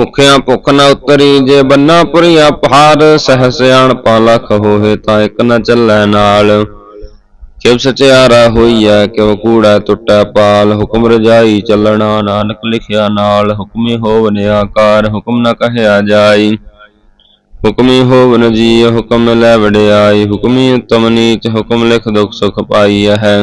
ਭੁਖਿਆਂ ਭੁਖ ਨ ਉਤਰੀ, ਜੇ ਬੰਨਾ ਪੁਰੀਆ ਪਹਾੜ, ਸਹਿ ਸਿਆਣ ਲਖ ਹੋਏ ਤਾਂ ਇੱਕ ਨ ਚੱਲੈ ਨਾਲ। ਕਿਵ ਸਚਿਆਰਾ ਹੋਈਐ ਕਿਵ ਕੂੜਾ ਟੁੱਟੈ ਪਾਲ। ਹੁਕਮ ਰਜਾਈ ਚੱਲਣਾ, ਨਾਨਕ ਲਿਖਿਆ ਨਾਲ। ਹੁਕਮੀ ਹੋਵਨ ਆਕਾਰ, ਹੁਕਮ ਨ ਕਹਿਆ ਜਾਈ। ਹੁਕਮੀ ਹੋਵਨ ਜੀ ਹੁਕਮ ਲੈ ਵਡਿਆਈ। ਹੁਕਮੀ ਉਤਮ ਨੀਚ, ਹੁਕਮ ਲਿਖ ਦੁਖ ਸੁਖ ਪਾਈਐ ਹੈ।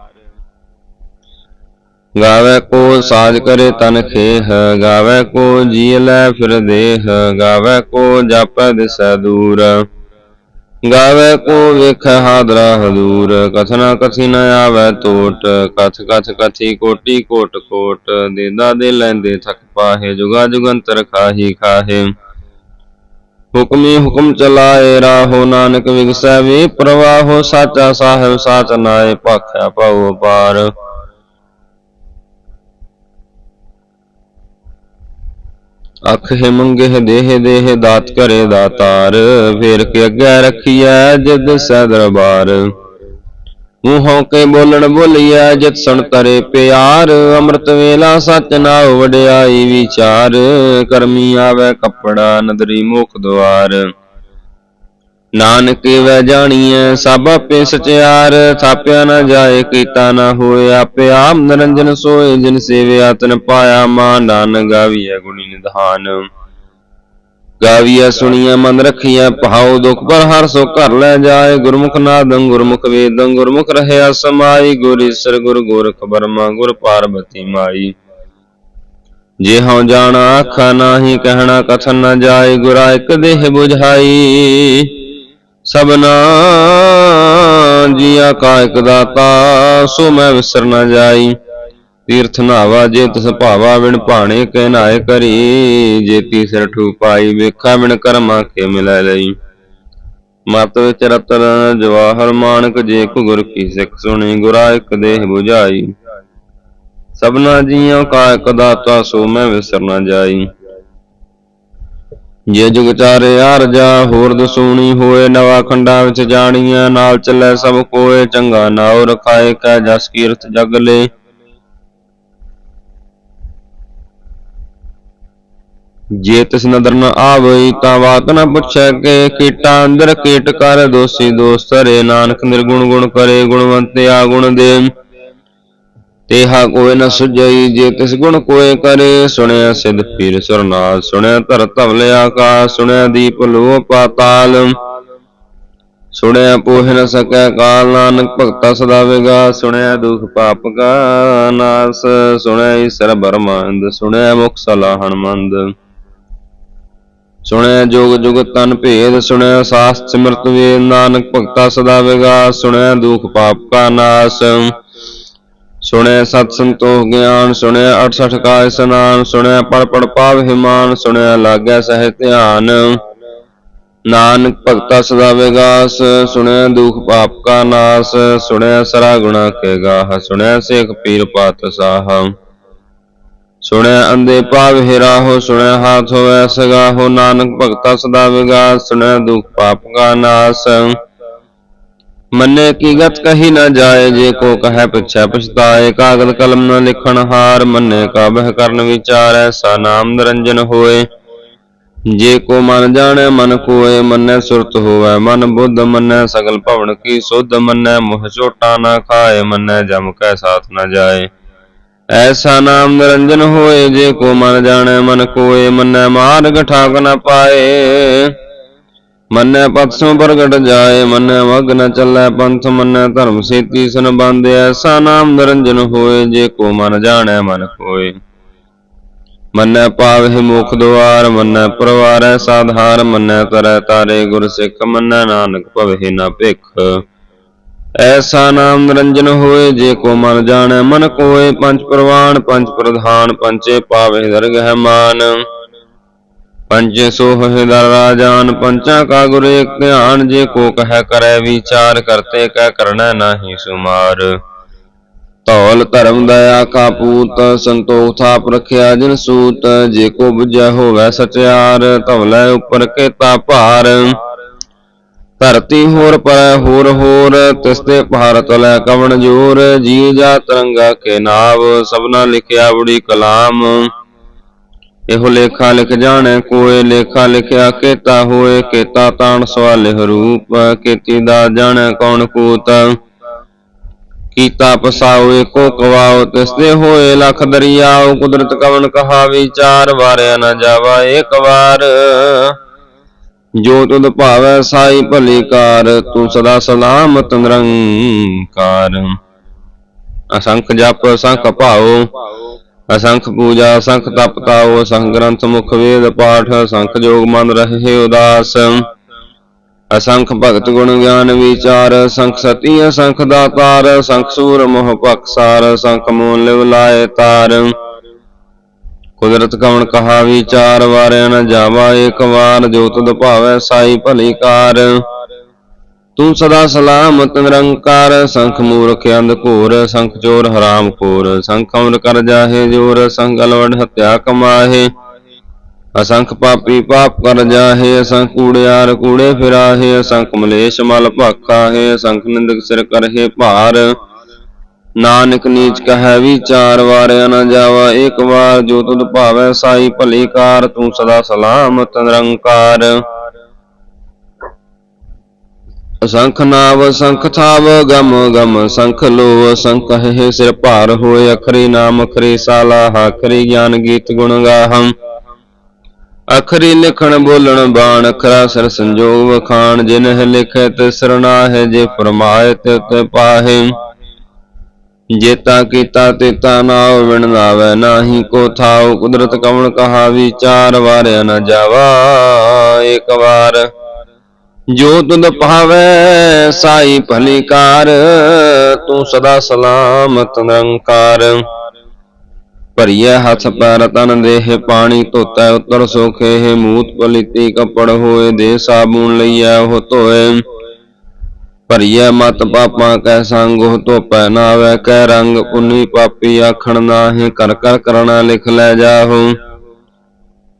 ਗਾਵੇ ਕੋ ਸਾਜ ਕਰੇ ਤਨ ਖੇਹ, ਗਾਵੇ ਕੋ ਜੀ ਲੈ ਫਿਰ ਦੇਹ, ਗਾਵੇ ਕੋ ਜਾਪੈ ਦਿਸੈ ਦੂਰ। ਗਾਵੇ ਕੋ ਵੇਖ ਹਾਦਰਾ ਹਦੂਰ, ਕਥਨਾ ਕਥੀ ਨ ਆਵੈ ਟੋਟ ਕਥ ਕਥ ਕਥੀ ਕੋਟੀ ਕੋਟ ਕੋਟ, ਦੇਦਾ ਦੇ ਲੈਂਦੇ ਥਕ ਪਾਹੇ, ਜੁਗਾ ਜੁਗੰਤਰ ਖਾਹੀ ਖਾਹੇ। ਹੁਕਮੀ ਹੁਕਮ ਚਲਾਏ ਰਾਹੋ ਨਾਨਕ ਵਿਗਸੈ ਵੀ ਪ੍ਰਵਾਹੋ, ਸਾਚਾ ਸਾਹਿਬ ਸਾਚ ਨਾਏ, ਭਾਖਿਆ ਪਾਉ ਪਾਰ ਅਖ ਹੈ ਮੰਗੇ ਦੇਹ ਦੇਹ ਦਾਤ ਕਰੇ ਦਾਤਾਰ। ਫੇਰ ਕੇ ਅੱਗੇ ਰਖੀਐ ਜਿਦ ਸੈ ਦਰਬਾਰ। ਮੂੰਹੋਂ ਕੇ ਬੋਲਣ ਬੋਲੀਐ ਜਿਤ ਸੁਣ ਕਰੇ ਪਿਆਰ। ਅੰਮ੍ਰਿਤ ਵੇਲਾ ਸਚ ਨਾਉ ਵਡਿਆਈ ਵਿਚਾਰ। ਕਰਮੀ ਆਵੇ ਕੱਪੜਾ ਨਦਰੀ ਮੁਖ ਦੁਆਰ। ਨਾਨਕ ਵੈ ਜਾਣੀਐ, ਸਭ ਆਪੇ ਸਚਿਆਰ। ਥਾਪਿਆ ਨਾ ਜਾਏ, ਕੀਤਾ ਨਾ ਹੋਏ, ਆਪੇ ਆਪ ਨਿਰੰਜਨ ਸੋਏ, ਜਿਨ ਸੇਵਿਆ ਤਨ ਪਾਇਆ, ਮਾਨ ਨਾਨ ਗਾਵੀਐ ਗੁਣੀ ਨਿਧਾਨ। ਗਾਵੀਐ, ਸੁਣੀਐ, ਮਨ ਰਖੀਐ ਭਾਉ ਦੁਖ ਪਰ ਹਰ ਸੋ ਘਰ ਲੈ ਜਾਏ। ਗੁਰਮੁਖ ਨਾਦੰ ਗੁਰਮੁਖ ਵੇਦੰ, ਗੁਰਮੁਖ ਰਹਿਆ ਸਮਾਈ। ਗੁਰ ਈਸਰ, ਗੁਰ ਗੋਰਖ ਬਰਮਾ ਗੁਰ ਪਾਰਬਤੀ ਮਾਈ। ਜੇ ਹਉ ਜਾਣਾ, ਆਖਾ ਨਾਹੀ, ਕਹਿਣਾ ਕਥਨ ਨਾ ਜਾਏ, ਗੁਰਾ ਇਕ ਦੇਹ ਬੁਝਾਈ। ਸਭਨਾ ਜੀਆ ਕਾ ਇਕ ਦਾਤਾ, ਸੋ ਮੈਂ ਵਿਸਰ ਨ ਜਾਈ। ਤੀਰਥ ਨਾਵਾ ਜੇ ਤਿਸ ਭਾਵਾ ਵਿਣ ਭਾਣੇ ਕਹਿ ਨਾਏ ਕਰੀ। ਜੇਤੀ ਸਿਰ ਠੂ ਪਾਈ, ਵੇਖਾ ਵਿਣ ਕਰਮਾ ਕੇ ਮਿਲੈ ਲਈ। ਮਤ ਵਿੱਚ ਰਤਨ ਜਵਾਹਰ ਮਾਨਕ, ਜੇ ਕੋ ਗੁਰ ਕੀ ਸਿੱਖ ਸੁਣੀ, ਗੁਰਾ ਇਕ ਦੇਹ 부ਝਾਈ ਸਭਨਾ ਜੀਆਂ ਕਾ ਇਕ ਦਾਤਾ, ਸੋ ਮੈਂ ਵਿਸਰ ਨ ਜਾਈ। ਜੇ ਜੁਗ ਚਾਰੇ ਅਰਜਾ ਹੋਰ ਦਸੂਣੀ ਹੋਏ, ਨਵਾ ਖੰਡਾ ਵਿੱਚ ਜਾਣੀਆਂ ਨਾਲ ਚੱਲੇ ਸਭ ਕੋਏ, ਚੰਗਾ ਨਾਉ ਰਖਾਏ ਕੈ ਜਸ ਕੀਰਤ ਜਗ ਲੇ। ਜੇ ਤਿਸ ਨਦਰ ਨ ਆਵਈ, ਤਾਂ ਵਾਕ ਨ ਪੁੱਛੈ ਕੇ, ਕੀਟਾ ਅੰਦਰ ਕੀਟ ਕਰ, ਦੋਸੀ ਦੋਸਤ ਧਰੇ ਨਾਨਕ ਨਿਰਗੁਣ ਗੁਣ ਕਰੇ, ਗੁਣਵੰਤ ਆ ਗੁਣ ਦੇ। ਤੇਹਾ ਕੋਇ ਨ ਸੁਝਈ, ਜੇ ਤਿਸ ਗੁਣ ਕੋਇ ਕਰੇ, ਸੁਣਿਆ ਸਿਧ ਪੀਰ ਸੁਰਨਾਥ ਸੁਣਿਆ ਧਰ ਧਵਲ ਆਕਾਸ, ਸੁਣਿਆ ਦੀਪ ਲੋ ਪਾਤਾਲ। ਸੁਣਿਆ ਪੋਹ ਨ ਸਕੈ ਕਾਲ ਨਾਨਕ, ਭਗਤਾ ਸਦਾ ਵਿਗਾ, ਸੁਣਿਆ ਦੁਖ ਪਾਪ ਕਾ ਨਾਸ, ਸੁਣਿਆ ਈਸਰ ਬਰਮੰਦ ਸੁਣਿਆ ਮੁਖ ਸਲਾਹਣ ਮੰਦ ਸੁਣਿਆ ਜੋਗ ਜੁਗ ਤਨ ਭੇਦ, ਸੁਣਿਆ ਸਾਸ ਸਿਮਰਤ ਵੇ ਨਾਨਕ, ਭਗਤਾ ਸਦਾ ਵਿਗਾ, ਸੁਣਿਆ ਦੁਖ ਪਾਪ ਕਾ ਨਾਸ। ਸੁਣਿਆ ਸਤ ਸੰਤੋਖ ਗਿਆਨ ਸੁਣਿਆ 68 ਕਾ ਇਸਨਾਨ ਸੁਣਿਆ ਪੜ ਪੜ ਪਾਵ ਹਿਮਾਨ ਸੁਣਿਆ ਲਾਗੈ ਸਹਿ ਧਿਆਨ। ਨਾਨਕ ਭਗਤਾ ਸਦਾ ਵਿਗਾਸ ਸੁਣਿਆ ਦੁਖ ਪਾਪ ਕਾ ਨਾਸ ਸੁਣਿਆ ਸਰਾ ਗੁਣਾ ਕੇ ਗਾਹ ਸੁਣਿਆ ਸੇਖ ਪੀਰ ਪਾਤ ਸਾਹ। ਸੁਣਿਆ ਅੰਦੇ ਪਾਵ ਰਾਹੋ ਸੁਣਿਆ ਹਾਥ ਹੋਵੇ ਸਗਾਹੋ ਨਾਨਕ ਭਗਤਾ ਸਦਾ ਵਿਗਾਸ ਸੁਣਿਆ ਦੁਖ ਪਾਪ ਕਾ ਨਾਸ। ਮੰਨੇ ਕੀ ਗਤ ਕਹੀ ਨਾ ਜਾਏ, ਜੇ ਕੋ ਕਹੈ ਪਿਛੈ ਪਛਤਾਏ ਕਾਗਦ ਕਲਮ ਨਾ ਲਿਖਣ ਹਾਰ ਮੰਨੇ ਕਾ ਬਹਿ ਕਰਨ ਵਿਚਾਰ ਐਸਾ ਨਾਮ ਨਿਰੰਜਨ ਹੋਏ। ਜੇ ਕੋ ਮਨ ਜਾਣੈ, ਮਨ ਕੋਏ ਮੰਨੈ ਸੁਰਤ ਹੋਵੈ, ਮਨ ਬੁੱਧ ਮੰਨੈ, ਸਗਲ ਭਵਨ ਕੀ ਸੁਧ ਮੰਨੈ, ਮੁਹ ਝੋਟਾ ਨਾ ਖਾਏ, ਮੰਨੈ ਜਮ ਕੈ ਸਾਥ ਨਾ ਜਾਏ। ਐਸਾ ਨਾਮ ਨਿਰੰਜਨ ਹੋਏ, ਜੇ ਕੋ ਮਨ ਜਾਣੈ, ਮਨ ਕੋਏ ਮੰਨੈ ਮਾਰਗ ਠਾਕ ਨਾ ਪਾਏ। ਮੰਨੈ ਪਤ ਪ੍ਰਗਟ ਜਾਏ, ਮੰਨੈ ਮਗ ਨ ਚੱਲੈ ਪੰਥ, ਮੰਨੈ ਧਰਮ ਸੇਤੀ ਸਨ ਬੰਦੇ ਐਸਾ ਨਾਮ ਨਿਰੰਜਨ ਹੋਏ, ਜੇ ਕੋ ਮਨ ਜਾਣੈ ਮਨ ਕੋਏ ਮੰਨੈ ਪਾਵਹਿ ਮੁਖ ਦੁਆਰ, ਮੰਨੈ ਪਰਵਾਰੈ ਸਾਧਾਰ, ਮੰਨੈ ਤਰੈ ਤਾਰੇ ਗੁਰ ਸਿੱਖ, ਮੰਨੈ ਨਾਨਕ ਭਵਹਿ ਨਾ ਭਿਖ। ਐਸਾ ਨਾਮ ਨਿਰੰਜਨ ਹੋਏ, ਜੇ ਕੋ ਮਨ ਜਾਣੈ ਮਨ ਕੋਏ ਪੰਜ ਪ੍ਰਵਾਨ, ਪੰਜ ਪ੍ਰਧਾਨ ਪੰਚੇ ਪਾਵਹਿ ਦਰਗਹਿ ਮਾਨ। ਪੰਚੇ ਸੋ ਹਿਦਰ ਰਾਜਾਨ, ਪੰਚਾਂ ਕਾ ਗੁਰ ਏਕ ਧਿਆਨ, ਜੇ ਕੋ ਕਹਿ ਕਰੈ ਵਿਚਾਰ, ਕਰਤੇ ਕਹਿ ਕਰਣਾ ਨਾਹੀ ਸੁਮਾਰ। ਧੌਲ ਧਰਮ ਦਇਆ ਕਾ ਪੂਤ, ਸੰਤੋਖ ਥਾਪ ਰਖਿਆ ਜਿਨ ਸੂਤ, ਜੇ ਕੋ ਬੁਝੈ ਹੋਵੈ ਸਚਿਆਰ ਧੌਲੇ ਉਪਰ ਕੇਤਾ ਭਾਰ। ਧਰਤੀ ਹੋਰ ਪਰੈ ਹੋਰ ਹੋਰ ਤਿਸਤੇ ਭਾਰਤ ਲੈ ਕਵਣ ਜੋਰ ਜੀ ਜਾ ਤਰੰਗਾ ਕੇ ਨਾਵ, ਸਭਨਾ ਲਿਖਿਆ ਬੜੀ ਕਲਾਮ। ਇਹੋ ਲੇਖਾ ਲਿਖ ਜਾਣੈ, ਕੋਏ ਲੇਖਾ ਲਿਖਿਆ ਕੇਤਾ ਹੋਏ, ਕੇਤਾ ਤਾਣ ਸਵਾਲਿਹ ਰੂਪ, ਕੀਤੀ ਦਾ ਜਾਣੈ ਕੌਣ ਕੂਤ। ਕੀਤਾ ਪਸਾਉ ਏਕੋ ਕਵਾਉ ਤਿਸਦੇ ਹੋਏ ਲਖ ਦਰਿਆਉ, ਕੁਦਰਤ ਕਵਨ ਕਹਾ ਵਿਚਾਰ, ਵਾਰਿਆ ਨਾ ਜਾਵਾ ਏਕ ਵਾਰ। ਜੋ ਤੁਧ ਭਾਵੈ ਸਾਈ ਭਲੀ ਕਾਰ, ਤੂੰ ਸਦਾ ਸਲਾਮਤ ਨਿਰੰਕਾਰ। ਅਸੰਖ ਜਪ, ਅਸੰਖ ਭਾਉ। ਅਸੰਖ ਪੂਜਾ, ਅਸੰਖ ਤਪ ਤਾਉ ਅਸੰਖ ਗ੍ਰੰਥ ਮੁਖ ਵੇਦ ਪਾਠ, ਅਸੰਖ ਜੋਗ ਮਨ ਰਹੇ ਉਦਾਸ। ਅਸੰਖ ਭਗਤ ਗੁਣ ਗਿਆਨ ਵਿਚਾਰ, ਅਸੰਖ ਸਤੀ, ਅਸੰਖ ਦਾਤਾਰ, ਅਸੰਖ ਸੂਰ ਮੋਹ ਪਕਸਾਰ ਅਸੰਖ ਮੂਲ ਲਿਵ ਲਾਏ ਤਾਰ। ਕੁਦਰਤ ਕਵਣ ਕਹਾ ਵਿਚਾਰ, ਵਾਰਿਆ ਨ ਜਾਵਾ ਏਕ ਵਾਰ, ਜੋ ਤੁਧ ਭਾਵੈ ਸਾਈ ਭਲੀ ਕਾਰ। ਤੂੰ ਸਦਾ ਸਲਾਮਤ, ਨਿਰੰਕਾਰ, ਸੰਖ ਮੂਰਖ, ਅੰਧ ਘੋਰ, ਸੰਖ ਚੋਰ, ਹਰਾਮ ਖੋਰ। ਸੰਖ ਅਮਰ ਕਰ ਜਾਹੇ, ਜੋਰ ਸੰਖ ਗਲਵੜ ਹਤਿਆ ਕਮਾਹੇ। ਅਸੰਖ ਪਾਪੀ ਪਾਪ ਕਰ ਜਾਹੇ, ਅਸੰਖ ਕੂੜਿਆਰ ਕੂੜੇ ਫਿਰਾਹੇ। ਅਸੰਖ ਮਲੇਸ਼ ਮਲ ਭਾਖਾ ਹੈ ਅਸੰਖ ਨਿੰਦਕ ਸਿਰ ਕਰਹੇ ਭਾਰ। ਨਾਨਕ ਨੀਚ ਕਹੈ ਵਿਚਾਰ, ਵਾਰਿਆ ਨਾ ਜਾਵਾ ਏਕ ਵਾਰ। ਜੋ ਤੁਧ ਭਾਵੈ ਸਾਈ ਭਲੀ ਕਾਰ, ਤੂੰ ਸਦਾ ਸਲਾਮਤ, ਨਿਰੰਕਾਰ। ਅਸੰਖ ਨਾਵ ਸੰਖ ਥਾਵ, ਗਮ ਗਮ, ਸੰਖ ਲੋ ਸੰਖ ਹੈ ਸਿਰ ਭਾਰ ਹੋਏ, ਅਖਰੀ ਨਾਮ, ਅਖਰੀ ਸਾਲਾ ਅਖਰੀ ਗਿਆਨ ਗੀਤ ਗੁਣ ਗਾਹਮ। ਅਖਰੀ ਲਿਖਣ ਬੋਲਣ ਬਾਣ, ਅਖਰਾ ਸਿਰ ਸੰਜੋਗ ਵਖਾਣ ਜਿਨਹ ਲਿਖੈ ਤਿਸਰ ਨਾਹਿ ਜੇ ਫਰਮਾਏ ਤਿਤ ਪਾਹੇ। ਜੇਤਾ ਕੀਤਾ ਤੇਤਾ ਨਾਉ ਵਿਣ ਲਾਵੈ ਨਾਹੀ ਕੋ ਥਾਉ, ਕੁਦਰਤ ਕਵਣ ਕਹਾ ਵਿਚਾਰ, ਵਾਰਿਆ ਨ ਜਾਵਾ, ਏਕ ਵਾਰ। ਜੋ ਤੁਧ ਭਾਵੈ ਸਾਈ ਭਲੀਕਾਰ, ਤੂੰ ਸਦਾ ਸਲਾਮਤ ਨਿਰੰਕਾਰ। ਭਰੀਐ ਹੱਥ ਪੈਰ ਤਨ ਦੇਹ ਪਾਣੀ, ਧੋਤੈ ਉਤਰ ਸੋਖੇ ਹੈ ਮੂਤ ਪਲਿਤੀ ਕਪੜ ਹੋਏ, ਦੇ ਸਾਬੂਨ ਲਈਐ ਉਹ ਧੋਏ। ਭਰੀਐ ਮਤ ਪਾਪਾਂ ਕੈ ਸੰਗ, ਉਹ ਧੋਪੈ ਨਾਵੈ ਕੈ ਰੰਗ ਪੁੰਨੀ ਪਾਪੀ ਆਖਣ ਨਾਹੀਂ, ਕਰ ਕਰ ਕਰਣਾ ਲਿਖ ਲੈ ਜਾਹੋ।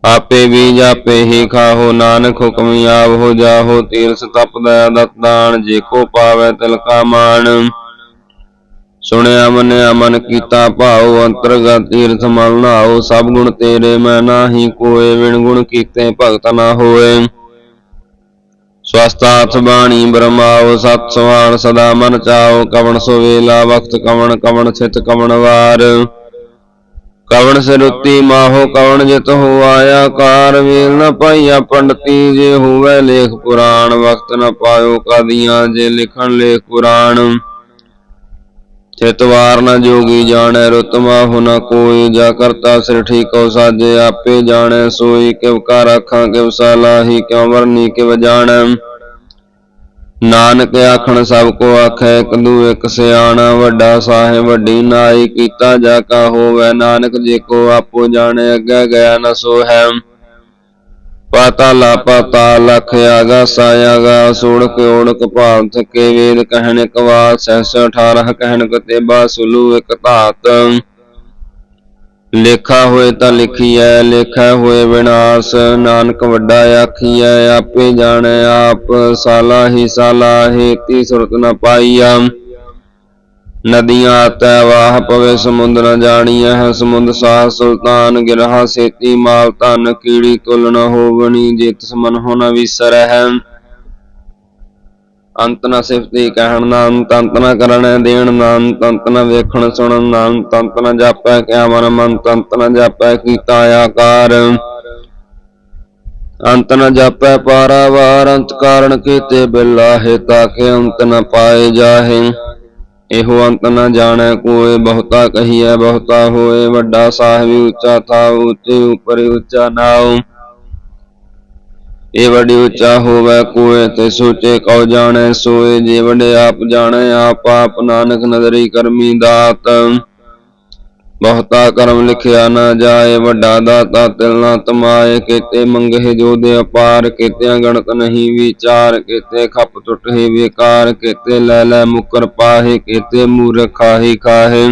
ਆਪੇ ਵੀ ਜਾਪੇ ਹੀ ਖਾਹੋ, ਨਾਨਕ ਹੁਕਮ ਆਵੋ ਜਾਹੋ ਤੀਰਸ ਤਪ ਦਇਆ ਦਤਾਨ ਜੇ ਕੋ ਪਾਵੈ ਤਿਲ ਕਾ ਮਾਨ ਸੁਣਿਆ ਮੰਨਿਆ ਮਨ ਕੀਤਾ ਭਾਉ, ਅੰਤਰਗਤ ਤੀਰਥ ਮਲ ਨਾਉ, ਸਭ ਗੁਣ ਤੇਰੇ ਮੈਂ ਨਾਹੀ ਕੋਏ ਵਿਣ ਗੁਣ ਕੀਤੇ ਭਗਤ ਨਾ ਹੋਏ। ਸਵਸਤਾਥ ਬਾਣੀ ਬ੍ਰਹਮਾਉ ਸਤ ਸਵਾਨ ਸਦਾ ਮਨ ਚਾਉ ਕਵਣ ਸੋ ਵੇਲਾ, ਵਕਤ ਕਵਣ ਕਵਣ ਛਿਤ ਕਵਣ ਵਾਰ। ਕਵਣ ਸਰੁੱਤੀ ਮਾਹੋ ਕਵਣ ਜਿਤ ਹੋ ਆਇਆ ਕਾਰ ਵੇਲ ਨ ਪਾਈਆ ਪੰਡਤੀ ਜੇ ਹੋਵੇ ਲੇਖ ਪੁਰਾਣ ਵਕਤ ਨ ਪਾਇਓ ਕਦੀਆਂ ਜੇ ਲਿਖਣ ਲੇਖ ਪੁਰਾਣ। ਚਿਤਵਾਰ ਨ ਜੋਗੀ ਜਾਣੈ ਰੁਤ ਮਾਹੁ ਨ ਕੋਈ ਜਾ ਕਰਤਾ ਸਿਰ ਠੀਕੋ ਸਾਜੇ ਆਪੇ ਜਾਣੈ ਸੋਈ ਕਿਵ ਕਰ ਆਖਾਂ ਕਿਵ ਸਲਾਹੀ ਕਿਉ ਵਰਨੀ ਕਿਵ ਜਾਣੈ। ਨਾਨਕ ਆਖਣ ਸਭ ਕੋ ਆਖੈ, ਇੱਕ ਦੂ ਇੱਕ ਸਿਆਣਾ, ਵੱਡਾ ਸਾਹਿਬ, ਵੱਡੀ ਨਾਈ, ਕੀਤਾ ਜਾ ਕਾ ਹੋਵੇ, ਨਾਨਕ ਜੇ ਕੋ ਆਪੋ ਜਾਣੇ, ਅੱਗੇ ਗਿਆ ਨ ਸੋ ਹੈ ਪਾਤਾ ਪਤਾ ਲਖ ਆਗਾ ਸਾਇਆਗਾ ਸੋੜਕ ਓੜਕ ਭਾਵ ਥਕੇ ਵੇਦ ਕਹਿਣ ਕਵਾ ਸਹਸ 18 ਕਹਿਣ ਕਤੇ ਬਾ ਸੁਲੂ ਇਕ ਧਾਤ। ਲੇਖਾ ਹੋਏ ਤਾਂ ਲਿਖੀਐ, ਲੇਖਾ ਹੋਏ ਵਿਨਾਸ਼, ਨਾਨਕ ਵੱਡਾ ਆਖੀਐ, ਆਪੇ ਜਾਣੈ ਆਪ, ਸਾਲਾ ਹੀ ਸਾਲਾ, ਹੇਤੀ ਸੁਰਤ ਨ ਪਾਈਆ। ਨਦੀਆਂ ਤੈ ਵਾਹ ਪਵੇ ਸਮੁੰਦ ਨ ਜਾਣੀਐ ਹੈ ਸਮੁੰਦ ਸਾਹ ਸੁਲਤਾਨ, ਗਿਰਹਾ ਸੇਤੀ ਮਾਲ ਧਨ, ਕੀੜੀ ਤੁਲ ਨ ਹੋਵਣੀ ਜਿਤ ਸਮਨ ਹੋ ਨ ਵਿਸਰੈ। ਹੈ ਅੰਤ ਨ ਸਿਫਤੀ ਕਹਿਣ ਨਾ ਅੰਤ ਅੰਤ ਨ ਕਰਣ ਦੇਣ ਨਾ ਅੰਤ ਅੰਤ ਨ ਵੇਖਣ ਸੁਣਨ ਨਾ ਅੰਤ ਅੰਤ ਨ ਜਾਪੈ ਕਿਆ ਮਨ ਮਨ ਅੰਤ ਨ ਜਾਪੈ ਕੀਤਾ ਆਕਾਰ। ਅੰਤ ਨ ਜਾਪੈ ਪਾਰਾਵਾਰ, ਅੰਤ ਕਾਰਨ ਕੀਤੇ ਬਿਲਾਹੇ ਤਾਕੇ ਅੰਤ ਨ ਪਾਏ ਜਾਹੇ। ਇਹੋ ਅੰਤ ਨ ਜਾਣੈ ਕੋਏ, ਬਹੁਤਾ ਕਹੀਐ, ਬਹੁਤਾ ਹੋਏ, ਵੱਡਾ ਸਾਹਿਬ ਉੱਚਾ ਥਾ ਉੱਚੇ ਉਪਰ ਉੱਚਾ ਨਾਉ। ਇਹ ਵੱਡੀ ਉੱਚਾ ਹੋਵੇ ਕੋਏ ਤੇ ਸੋਚੇ ਕਉ ਜਾਣੈ ਸੋਏ, ਜੇ ਵੱਡੇ ਆਪ ਜਾਣੈ ਆਪ ਆਪ ਨਾਨਕ ਨਦਰੀ ਕਰਮੀ ਦਾਤ। ਬਹੁਤਾ ਕਰਮ ਲਿਖਿਆ ਨਾ ਜਾਏ, ਵੱਡਾ ਦਾਤਾ ਤਿਲ ਨਾ ਤਮਾਏ, ਕੀਤੇ ਮੰਗਹਿ ਜੋ ਦੇ ਅਪਾਰ, ਕੀਤਿਆਂ ਗਣਤ ਨਹੀਂ ਵਿਚਾਰ, ਕੀਤੇ ਖੱਪ ਟੁੱਟੇ ਵਿਕਾਰ, ਕੀਤੇ ਲੈ ਲੈ ਮੁਕਰ ਪਾਹੇ, ਕੀਤੇ ਮੂਰਖ ਖਾਹੀ ਖਾਹੇ।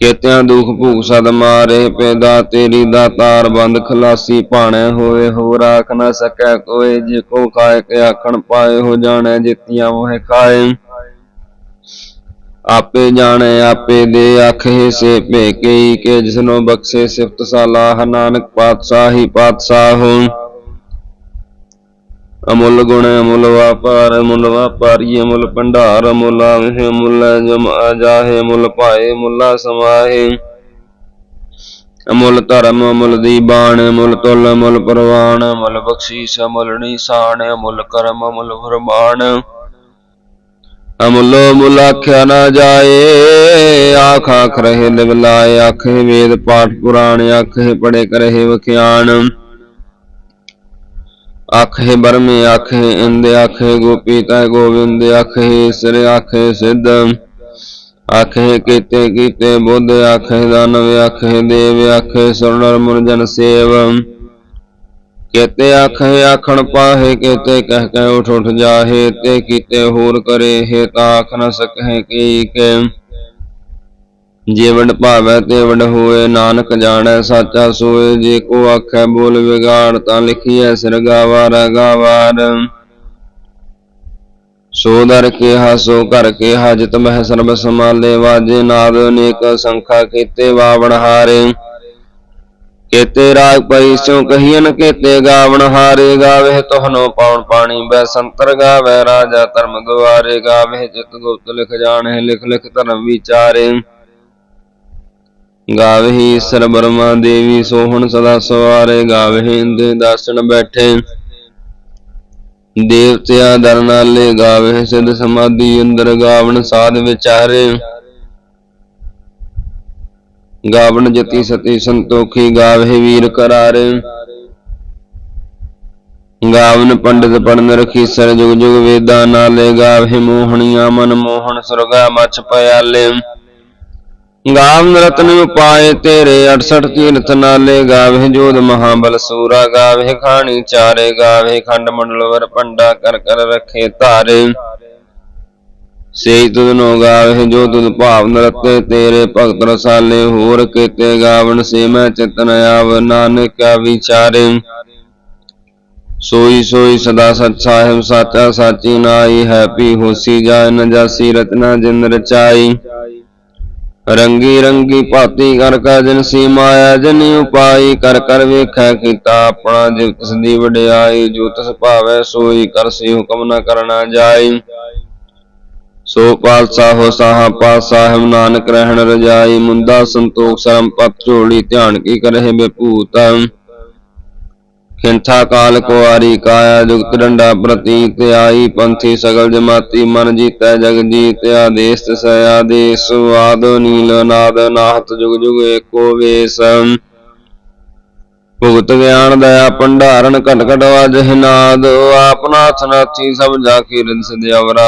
ਕੀਤਿਆਂ ਦੁਖ ਭੂਖ ਸਦ ਮਾਰੇ, ਪੈਦਾ ਤੇਰੀ ਦਾਤਾਰ ਬੰਦ ਖਲਾਸੀ ਭਾਣੇ ਹੋਏ ਹੋ ਰਾਖ ਨਾ ਸਕੈ ਕੋਏ, ਜੇ ਕੋ ਖਾਏ ਕੇ ਆਖਣ ਪਾਏ, ਹੋ ਜਾਣੈ ਜਿਤੀਆਂ ਮੋਹਿ ਖਾਏ। ਆਪੇ ਜਾਣੇ, ਆਪੇ ਦੇ ਆਖੇ ਸੇ ਭੇ ਕੇ ਜਿਸਨੋ ਬਖਸ਼ੇ ਸਿਫਤ ਸਾਲਾਹ ਨਾਨਕ ਪਾਤਸ਼ਾਹੀ ਪਾਤਸ਼ਾਹ ਹੋ ਅਮੁੱਲ ਗੁਣ, ਅਮੁੱਲ ਵਾਪਾਰ, ਅਮੁੱਲ ਵਾਪਾਰੀ, ਅਮੁੱਲ ਭੰਡਾਰ, ਅਮੁੱਲ ਆਵਹਿ, ਅਮੁੱਲ ਜਮ ਜਾਹੇ, ਅਮੁੱਲ ਭਾਏ ਮੁੱਲਾ ਸਮਾਹੇ। ਅਮੁੱਲ ਧਰਮ, ਅਮੁੱਲ ਦੀਬਾਨ ਅਮੁੱਲ ਤੁਲ, ਅਮੁੱਲ ਪ੍ਰਵਾਨ ਅਮੁੱਲ ਬਖਸ਼ੀਸ਼, ਅਮੁੱਲ ਨਿਸ਼ਾਨ, ਅਮੁੱਲ ਕਰਮ, ਅਮੁੱਲ ਫਰਮਾਨ। ਅਮੁੱਲੋ ਮੁੱਲ ਆਖਿਆ ਨਾ ਜਾਏ, ਆਖ ਆਖ ਰਹੇ ਲਿਵ ਲਾਏ, ਆਖੇ ਵੇਦ ਪਾਠ ਪੁਰਾਣ, ਆਖੇ ਪੜੇ ਕਰਹਿ ਵਖਿਆਨ। ਆਖੇ ਬਰਮੇ, ਆਖੇ ਇੰਦ, ਆਖੇ ਗੋਪੀ ਤੈ ਗੋਵਿੰਦ, ਆਖੇ ਸਿਰ ਆਖੇ ਸਿੱਧ। ਆਖੇ ਕੀਤੇ ਕੀਤੇ ਬੁੱਧ, ਆਖੇ ਦਾਨਵ, ਆਖੇ ਦੇਵ, ਆਖੇ ਸੁਰਨਰ ਮੁਰਜਨ ਸੇਵ। ਕੇਤੇ ਆਖੇ, ਆਖਣ ਪਾਹੇ, ਕੇਤੇ ਕਹਿ ਕਹਿ ਉਠ ਉਠ ਜਾਹੇ, ਤੇ ਕੀਤੇ ਹੋਰ ਕਰੇ ਹੈ ਤਾਂ ਆਖ ਨ ਸਕਹਿ ਕੀ ਕੇ ਜੇ ਭਾਵੈ ਤੇ ਵਡ ਹੋਏ ਨਾਨਕ ਜਾਣੈ, ਸਾਚਾ ਸੋਏ, ਜੇ ਕੋ ਆਖੈ ਬੋਲ ਵਿਗਾੜ, ਤਾਂ ਲਿਖੀਐ ਸਿਰ ਗਾਵਾਰ ਗਾਵਾਰ। ਸੋ ਦਰ ਕੇ ਹਾਸੋ ਘਰ ਕੇ ਹਾਜਤ ਮਹਿ ਸਰਬ ਸਮਾਲੇ ਵਾਜੇ ਨਾਦ ਅਨੇਕ ਸੰਖਾ ਕੀਤੇ ਵਾਵਣ ਹਾਰੇ। ਕੇਤੇ ਰਾਗ ਪਈ ਸਿਉ ਕਹੀਨ ਕੇਤੇ ਗਾਵਣ ਹਾਰੇ। ਗਾਵੇ ਤੋਹਨੋ ਪਾਉਣ ਪਾਣੀ ਬੈ ਸੰਤਰ ਗਾਵੇ, ਰਾਜਾ ਧਰਮ ਦੁਆਰੇ ਗਾਵੇ ਜਿਤ ਗੁਪਤ ਲਿਖ ਜਾਣੇ, ਲਿਖ ਲਿਖ ਧਰਮ ਵਿਚਾਰੇ। ਗਾਵਹੀ ਈਸਰ ਬਰਮਾ ਦੇਵੀ ਸੋਹਣ ਸਦਾ ਸਵਾਰੇ ਗਾਵੇ ਇੰਦ ਦਾਸਣ ਬੈਠੇ। ਦੇਵਤਿਆ ਦਰ ਗਾਵੇ ਸਿਧ ਸਮਾਧੀ ਅੰਦਰ ਗਾਵਣ ਸਾਧ ਵਿਚਾਰੇ। ਗਾਵਣ ਜਤੀ ਸਤੀ ਸੰਤੋਖੀ ਗਾਵੇ ਵੀਰ ਕਰਾਰੇ। ਗਾਵਨ ਪੰਡਿਤ ਪੜਨ ਰਖੀ ਸਰ ਜੁਗ ਜੁਗ ਵੇਦਾਂ ਨਾਲੇ ਗਾਵੇ ਮੋਹਣੀਆਂ ਮਨ ਮੋਹਣ ਸੁਰਗਾ ਮਛ ਪਿਆਲੇ। ਗਾਵਨ ਰਤਨ ਉਪਾਏ ਤੇਰੇ 68 ਤੀਰਥ ਨਾਲੇ ਗਾਵੇ ਜੋਧ ਮਹਾਬਲ ਸੂਰਾ, ਗਾਵੇ ਖਾਣੀ ਚਾਰੇ, ਗਾਵੇ ਖੰਡ ਮੰਡਲ ਵਰ ਪੰਡਾ ਕਰ ਕਰ ਰਖੇ ਧਾਰੇ। ਸੇਈ ਤੁਧ ਨੋ ਗਾਵੇ ਜੋ ਤੁਧ ਭਾਵ ਨਰਤੇ ਤੇਰੇ ਭਗਤ ਰਸਾਲੇ, ਹੋਰ ਕੀਤੇ ਗਾਵਨ ਸੇ ਮੈਂ ਚਿਤਨ ਆਵ ਨਾਨਕ ਵਿਚਾਰੇ। ਸੋਈ ਸੋਈ ਸਦਾ ਸਚ ਸਾਹਿਬ ਸਾਚਾ ਸਾਚੀ ਨਾਈ ਹੈ ਪੀ ਹੋਸੀ ਜਾਇ ਨ ਜਾਸੀ ਰਤਨਾ ਜਿਨ ਰਚਾਈ। ਰੰਗੀ ਰੰਗੀ ਭਾਤੀ ਕਰ ਕਾ ਜਿਨ ਸੀ ਮਾਇਆ ਜਨੀ ਉਪਾਈ ਕਰ ਕਰ ਵੇਖੈ ਕੀਤਾ ਆਪਣਾ ਜਿਵ ਤਿਸ ਦੀ ਵਡਿਆਈ, ਜੋ ਤਿਸ ਭਾਵੈ ਸੋਈ ਕਰ ਸੇ ਹੁਕਮ ਨ ਕਰਨਾ ਜਾਈ। ਸੋ ਪਾਲਸਾ ਹੋ ਸਾਹਾ ਪਾਸਾਹਿਬ ਨਾਨਕ ਰਹਿਣ ਰਜਾਈ ਮੁੰਦਾ ਸੰਤੋਖ ਸਰਮ ਪਤ ਝੋਲੀ ਧਿਆਨ ਕੀ ਕਰਹਿ ਬੇਪੂਤ ਖਿੰਥਾ ਕਾਲ ਕੁਆਰੀ ਕਾਇਆ ਜੁਗਤ ਡੰਡਾ ਪ੍ਰਤੀਤ ਆਈ, ਪੰਥੀ ਸਗਲ ਜਮਾਤੀ ਮਨ ਜੀਤੈ ਜਗ ਜੀਤ ਆਦੇਸ ਤਿਸ ਆਦੇਸ ਆਦ ਨੀਲ ਨਾਦ ਨਾਹਤ ਜੁਗ ਜੁਗ ਏਕੋ ਵੇਸ। ਭੁਗਤ ਗਿਆਨ ਦਇਆ ਭੰਡਾਰਨ ਘਟ ਘਟ ਵਾਜਹਿ ਨਾਦ ਆਪਨਾਥ ਨਾਥੀ ਸਭ ਜਾ ਕੀ ਰਿੰਦ ਸਿਧ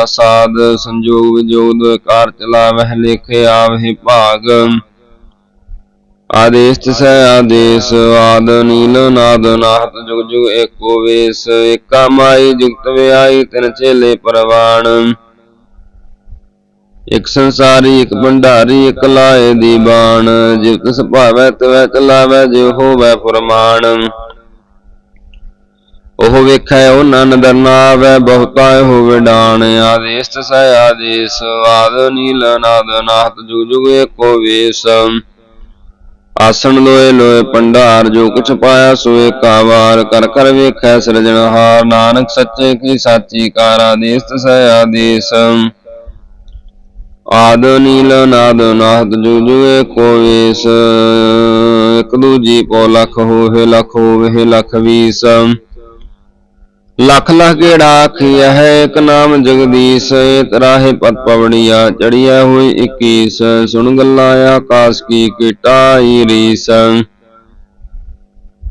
ਸਾਧ ਸੰਜੋਗ ਵਿਜੋਗ ਕਾਰ ਚਲਾਵਹਿ ਲੇਖੇ ਆਵਹਿ ਭਾਗ। ਆਦੇਸ ਤਿਸੈ ਆਦੇਸ, ਆਦ ਨੀਲ ਨਾਦ ਨਾਹਤ ਜੁਗ ਜੁਗ ਏਕੋ ਵੇਸ, ਏਕਾ ਮਾਈ ਜੁਗਤ ਵਿਆਈ ਤਿਨ ਚੇਲੇ ਪਰਵਾਣ। ਇਕ ਸੰਸਾਰੀ, ਇਕ ਭੰਡਾਰੀ, ਇਕ ਲਾਏ ਦੀ ਬਾਣ, ਜਿਵ ਤਿਸ ਭਾਵੈ ਤਿਵੈ ਚਲਾਵੈ ਜਿਉ ਹੋਵੈ ਫਰਮਾਨ। ਉਹ ਵੇਖੈ, ਉਹ ਨਨ ਦਰਨਾ ਬਹੁਤਾ ਹੋਵੇ ਡਾਣ ਆਦੇਸ ਤਿਸੈ ਆਦੇਸ, ਆਦ ਨੀਲ ਨਾਦ ਨਾਹਤ ਜੁਗ ਜੁਗ ਏਕੋ ਵੇਸ। ਆਸਣ ਲੋਏ ਲੋਏ ਭੰਡਾਰ, ਜੋ ਕੁਛ ਪਾਇਆ ਸੋਏ ਕਾਵਾਰ, ਕਰ ਕਰ ਵੇਖੈ ਸਿਰਜਣਹਾਰ ਨਾਨਕ ਸੱਚੇ ਕੀ ਸਾਚੀ ਕਾਰ ਆਦੇਸ ਤਸੈ ਆਦੇਸ ਆਦ ਨੀਲ ਨਾਦ ਨਾਦ ਜੁਗ ਜੁਗ ਵੇਸ। ਇਕ ਦੂਜੀ ਪੋ ਲਖ ਹੋਵੇ ਲਖ ਹੋਵੇ, ਲਖ ਵੀਸ। ਲਖ ਲਖ ਗੇੜਾ ਆਖਿਆ ਹੈ ਇੱਕ ਨਾਮ ਜਗਦੀਸ਼ ਏ ਤਰਾਹੇ ਪਤ ਪਵੜੀਆ ਚੜੀਆ ਹੋਈ 21 ਸੁਣ ਗੱਲਾਂ ਆਕਾਸ਼ ਕੀ ਕੀਟਾਈ ਰੀਸ।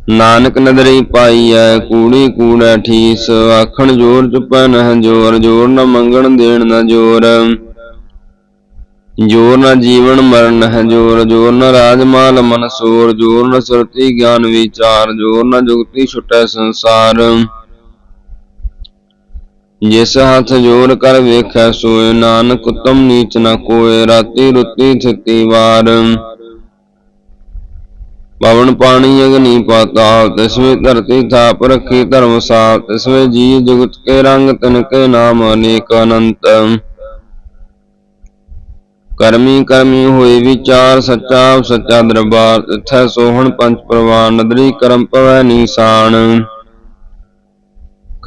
ਨਾਨਕ ਨਦਰੀ ਪਾਈ ਐ ਕੂੜੀ ਕੂੜਾ ਠੀਸ, ਆਖਣ ਜੋਰ ਚੁਪੈ ਨਹ ਜੋਰ ਜੋਰ ਨ ਮੰਗਣ ਦੇਣ ਨ ਜੋਰ। ਜੋਰ ਨ ਜੀਵਨ ਮਰਨ ਹੈ ਜੋਰ ਜੋਰ ਨ ਰਾਜਮਾਲ ਮਨਸੂਰ ਜੋਰ ਨ ਸੁਰਤੀ ਗਿਆਨ ਵਿਚਾਰ, ਜੋਰ ਨ ਜੁਗਤੀ ਛੁਟੈ ਸੰਸਾਰ। ਜਿਸ ਹੱਥ ਜੋਰ ਕਰ ਵੇਖੈ ਸੋਏ ਨਾਨਕ, ਉਤਮ ਨੀਚ ਨ ਕੋਏ, ਰਾਤੀ ਰੁੱਤੀ ਥਿਤੀ ਵਾਰ। ਪਵਨ ਪਾਣੀ ਅਗਨੀ ਪਾਤਾਲ ਤਿਸਵੇਂ ਧਰਤੀ ਥਾਪ ਰੱਖੀ ਧਰਮ ਸਾਲ ਤਿਸਵੇਂ ਜੀ ਜੁਗਤ ਕੇ ਰੰਗ ਤਿਨ ਕੇ ਨਾਮ ਅਨੇਕ ਅਨੰਤ ਕਰਮੀ ਕਰਮੀ ਹੋਏ ਵਿਚਾਰ, ਸੱਚਾ ਸੱਚਾ ਦਰਬਾਰ, ਤਿਥੈ ਸੋਹਣ ਪੰਜ ਪ੍ਰਵਾਨ, ਨਦਰੀ ਕਰਮ ਪਵੈ ਨੀਸਾਨ।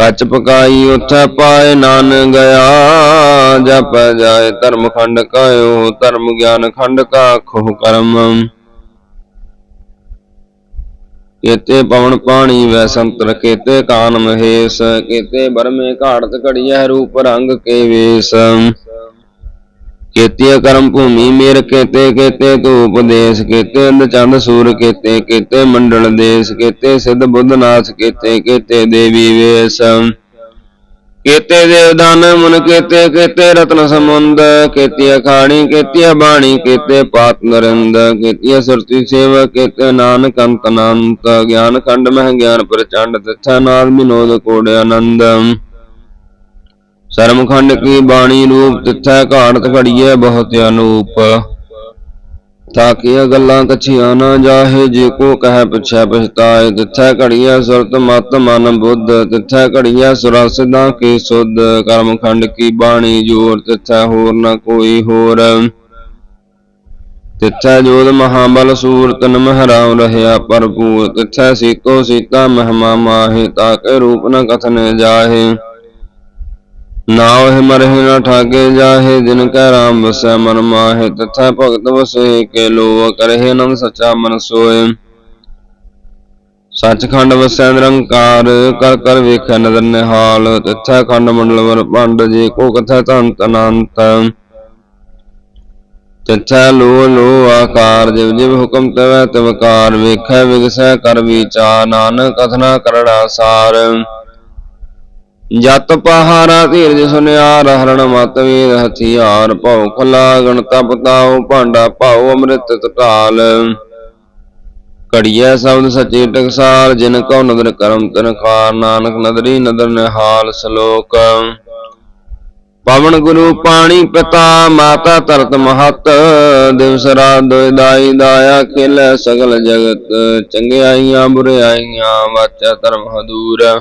ਕੱਚ ਪਕਾਈ ਉਥੈ ਪਾਏ ਨਾਨ ਗਿਆ ਜਪ ਜਾਏ ਧਰਮ ਖੰਡ ਕਾਇਓ, ਧਰਮ ਗਿਆਨ ਖੰਡ ਕਾ ਖੋ ਕਰਮ। ਕੇਤੇ ਪਵਨ ਪਾਣੀ ਵੈ ਸੰਤਰ ਕੇਤੇ ਕਾਨ ਮਹੇਸ਼, ਕੇਤੇ ਬਰਮੇ ਘਾੜਤ ਘੜੀਐ ਰੂਪ ਰੰਗ ਕੇ ਵੇਸ। ਕੇਤੇ ਕਰਮ ਭੂਮੀ ਮੇਰ ਕੇਤੇ ਕੇਤੇ ਧੂਪ ਦੇਸ ਕੇਤੇ, ਅੰਧ ਚੰਦ ਸੂਰ ਕੇਤੇ ਕੇਤੇ ਮੰਡਲ ਦੇਸ ਕੇਤੇ, ਸਿੱਧ ਬੁੱਧ ਕੇਤੇ ਕੇਤੇ ਦੇਵੀ ਵੇਸ। ਕੇਤੇ ਦੇਵਦਾਨ ਮਨ ਕੇਤੇ ਕੇਤੇ ਰਤਨ ਸਮੁੰਦ ਕੇਤੀ ਖਾਣੀ ਕੇਤੀ ਬਾਣੀ, ਕੇਤੇ ਪਾਤ ਨਰਿੰਦ ਕੇਤੀ ਸੁਰਤੀ ਸੇਵਾ, ਕੇਤੇ ਨਾਨਕ ਅੰਤ ਅਨੰਤ, ਗਿਆਨ ਖੰਡ ਮਹਿ ਗਿਆਨ ਪ੍ਰਚੰਡ, ਤਿਥਾ ਨਾਦ ਵਿਨੋਦ ਕੋੜ ਆਨੰਦ। ਸ਼ਰਮਖੰਡ ਕੀ ਬਾਣੀ ਰੂਪ ਤਿਥੈ ਘਾੜਤ ਘੜੀਐ ਬਹੁਤ ਅਨੂਪ। ਤਾਕੀਆਂ ਗੱਲਾਂ ਕਛੀਆਂ ਨਾ ਜਾਹੇ, ਜੇ ਕੋ ਕਹਿ ਪਿਛੈ ਪਛਤਾਏ। ਤਿਥੈ ਘੜੀਐ ਸੁਰਤ ਮਤ ਮਨ ਬੁੱਧ, ਤਿਥੈ ਘੜੀਐ ਸੁਰਸਿਦਾ ਕੀ ਸੁਧ। ਕਰਮ ਖੰਡ ਕੀ ਬਾਣੀ ਜੋਰ, ਤਿਥੈ ਹੋਰ ਨਾ ਕੋਈ ਹੋਰ। ਤਿਥੈ ਜੋਤ ਮਹਾਬਲ ਸੂਰਤ ਮਹਿਰਾਮ ਰਹਿਆ ਭਰਪੂਰ। ਤਿਥੈ ਸੀਤੋ ਸੀਤਾ ਮਹਿਮਾ ਮਾਹੇ ਤਾਕੇ ਰੂਪ ਨ ਕਥਨ ਜਾਹੇ। ਨਾਉ ਹੈ ਮਰਹਿ ਨ ਠਾਗੇ ਜਾਹੇ, ਜਿਨ ਕੈ ਰਾਮ ਵਸੈ ਮਨ ਮਾਹੇ, ਤਥਾ ਭਗਤ ਵਸੇ ਕੇ ਲੋ ਕਰਹਿ ਅਨੰਦ ਸਚਾ ਮਨ ਸੋਏ। ਸੱਚਖੰਡ ਵਸੈ ਨਿਰੰਕਾਰ, ਕਰ ਕਰ ਵੇਖੈ ਨਦਰ ਨਿਹਾਲ, ਤਿਥੈ ਖੰਡ ਮੰਡਲ ਵਰ ਭੰਡ ਜੇ ਕੋ ਕਥੈ ਤੰਤ ਅਨੰਤ ਤਿਥੈ ਲੋ ਲੋ ਆਕਾਰ, ਜਿਵ ਜਿਵ ਹੁਕਮ ਤਵੈ ਤਵਕਾਰ ਵੇਖੈ ਵਿਗਸੈ ਕਰ ਵਿਚਾਰ, ਨਾਨਕ ਕਥਨਾ ਕਰੜਾ ਸਾਰ। ਜਤ ਪਹਾਰਾ ਧੀਰਜ ਸੁਨਿਆਰ ਹਰਣ ਮਤ ਵੇਦ ਹਥਿਆਰ ਭਉ ਖਲਾ ਗਣਤਾ ਪਤਾਉ ਭਾਂਡਾ ਭਾਉ ਅੰਮ੍ਰਿਤ ਤਕਾਲ ਘੜੀਐ ਸ਼ਬਦ ਸਚੇ ਟਕਸਾਲ, ਜਿਨ ਕਉ ਨਦਰ ਕਰਮ ਤਨ ਖਾਰ ਨਾਨਕ ਨਦਰੀ ਨਦਰ ਨਿਹਾਲ ਸ਼ਲੋਕ। ਪਵਨ ਗੁਰੂ ਪਾਣੀ ਪਿਤਾ, ਮਾਤਾ ਧਰਤ ਮਹਤ, ਦਿਵਸ ਰਾਤ ਦੋਇ ਦਾਈ ਦਾਇਆ, ਖੇਲੇ ਸਗਲ ਜਗਤ, ਚੰਗਿਆਈਆਂ ਬੁਰਿਆਈਆਂ, ਵਾਚਾ ਧਰਮ ਹਦੂਰ।